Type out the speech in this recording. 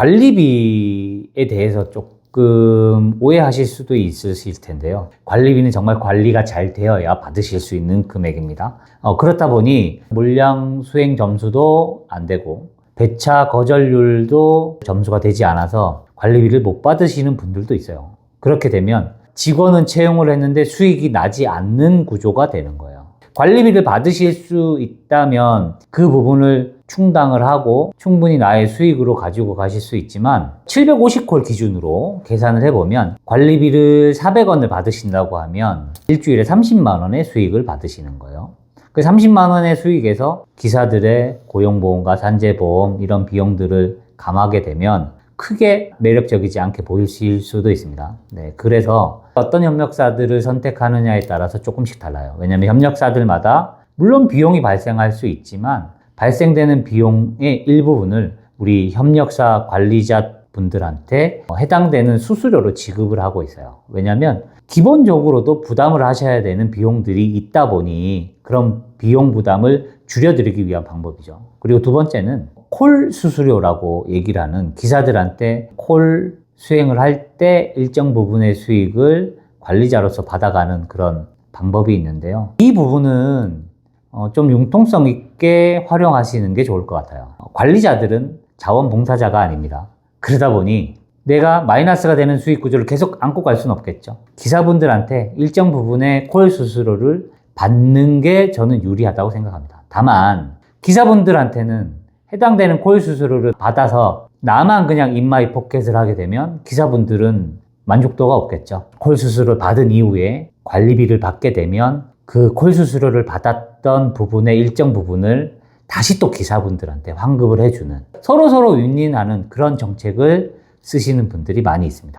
관리비에 대해서 조금 오해하실 수도 있으실 텐데요. 관리비는 정말 관리가 잘 되어야 받으실 수 있는 금액입니다. 어, 그렇다 보니 물량 수행 점수도 안 되고 배차 거절률도 점수가 되지 않아서 관리비를 못 받으시는 분들도 있어요. 그렇게 되면 직원은 채용을 했는데 수익이 나지 않는 구조가 되는 거예요. 관리비를 받으실 수 있다면 그 부분을 충당을 하고 충분히 나의 수익으로 가지고 가실 수 있지만 750콜 기준으로 계산을 해보면 관리비를 400원을 받으신다고 하면 일주일에 30만 원의 수익을 받으시는 거예요. 그 30만 원의 수익에서 기사들의 고용보험과 산재보험 이런 비용들을 감하게 되면 크게 매력적이지 않게 보이실 수도 있습니다. 네, 그래서 어떤 협력사들을 선택하느냐에 따라서 조금씩 달라요. 왜냐하면 협력사들마다 물론 비용이 발생할 수 있지만 발생되는 비용의 일부분을 우리 협력사 관리자 분들한테 해당되는 수수료로 지급을 하고 있어요. 왜냐하면 기본적으로도 부담을 하셔야 되는 비용들이 있다 보니 그런 비용 부담을 줄여드리기 위한 방법이죠. 그리고 두 번째는 콜 수수료라고 얘기를 하는 기사들한테 콜 수행을 할 때 일정 부분의 수익을 관리자로서 받아가는 그런 방법이 있는데요. 이 부분은 어, 좀 융통성 있게 활용하시는 게 좋을 것 같아요. 관리자들은 자원봉사자가 아닙니다. 그러다 보니 내가 마이너스가 되는 수익 구조를 계속 안고 갈 수는 없겠죠. 기사분들한테 일정 부분의 콜 수수료를 받는 게 저는 유리하다고 생각합니다. 다만 기사분들한테는 해당되는 콜 수수료를 받아서 나만 그냥 인마이 포켓을 하게 되면 기사분들은 만족도가 없겠죠. 콜 수수료를 받은 이후에 관리비를 받게 되면 그 콜 수수료를 받았던 부분의 일정 부분을 다시 또 기사분들한테 환급을 해주는 서로 서로 윈윈하는 그런 정책을 쓰시는 분들이 많이 있습니다.